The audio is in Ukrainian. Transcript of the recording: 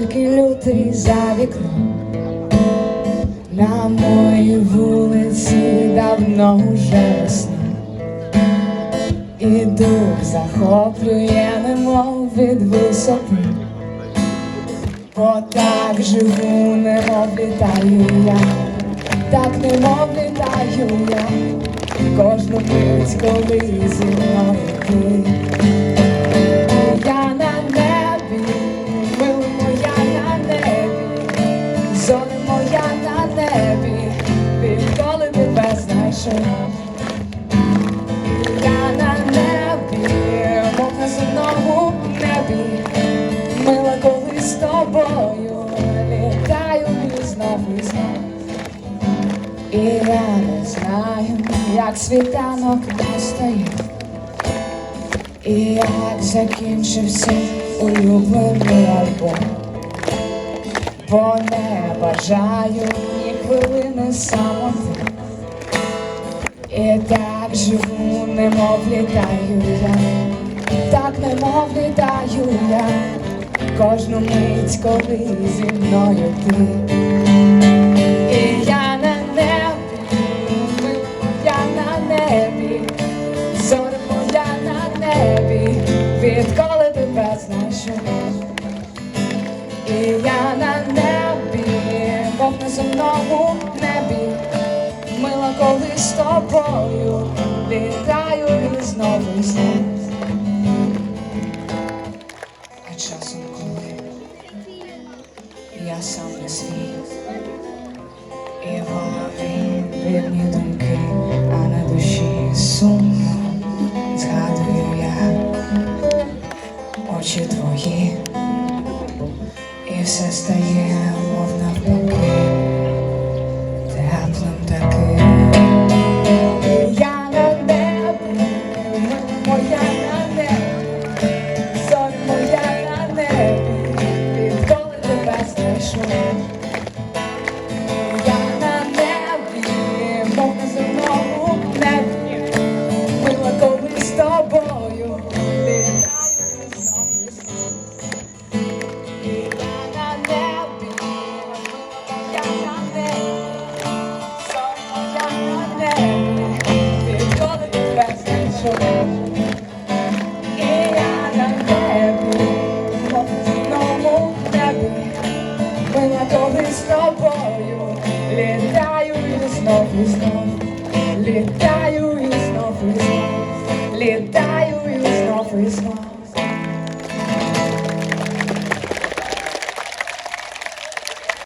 такий лютий за вікном. На моїй вулиці давно уже весна. І дух захоплює, немов від висоти. Бо так живу, немов літаю я, так немов літаю я, кожну мить, коли зі мною ти. Як світанок настає, і як закінчився улюблений альбом. Бо не бажаю ні хвилини самоти. І так живу, немов літаю я, так немов літаю я, кожну мить, коли зі мною ти. Відколи тебе знайшов. І я на небі, мов на земному небі, мила, коли з тобою літаю і знову і знову. А часом, коли я сам не свій, і в голові вільні думки, а на душі сумно очі твої, і все стає, мов навпаки, знов і знов, літаю і знов і знов, літаю і знов і знов.